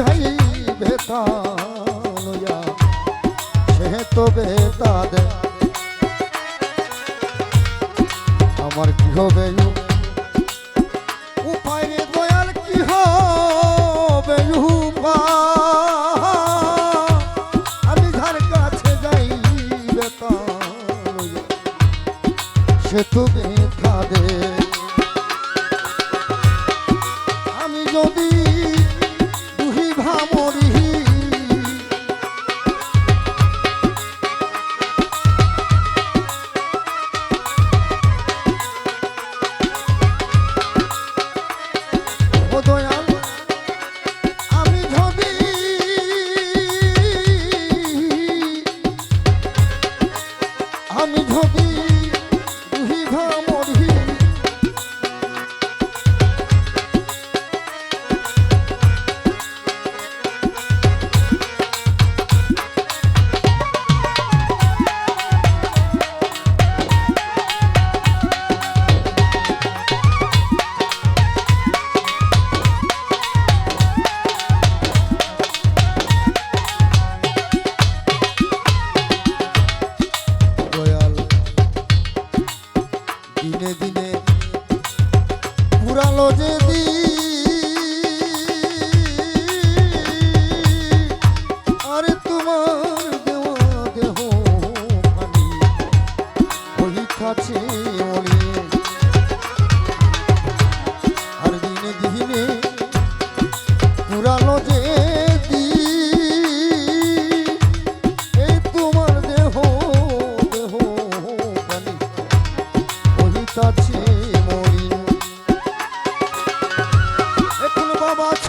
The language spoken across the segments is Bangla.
बुझाई बेतानुया मैं तो बेता दे আমার কি হবে উপায় রে দয়াল সে তুমি দিনে দিনে পুরালো যে দিন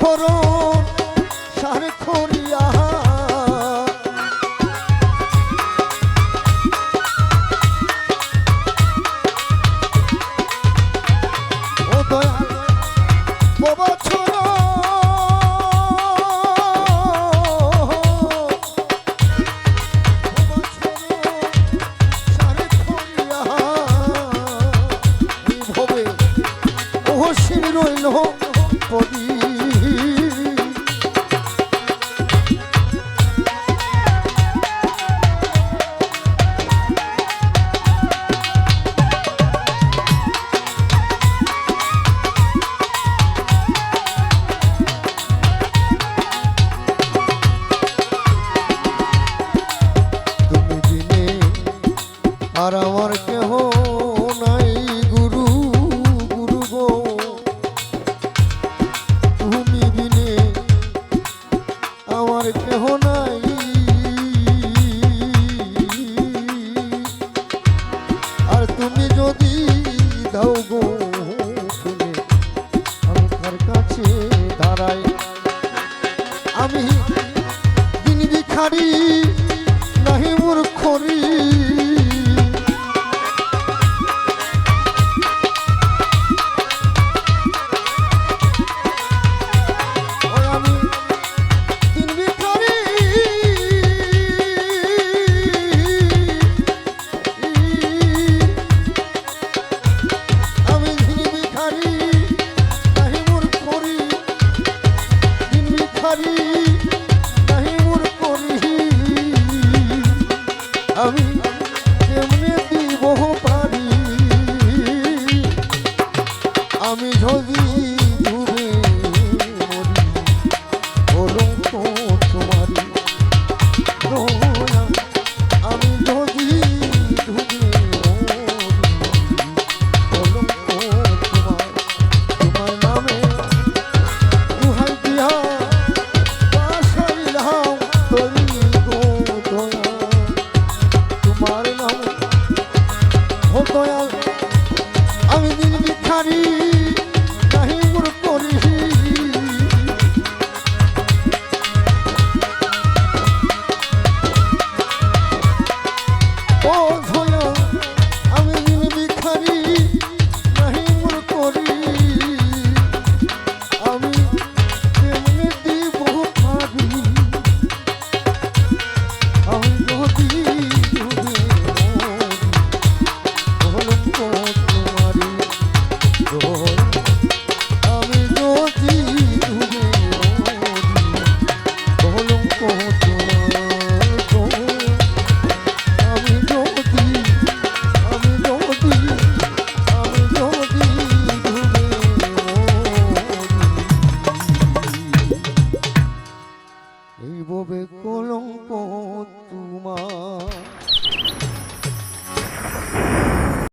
সরণ আর আমার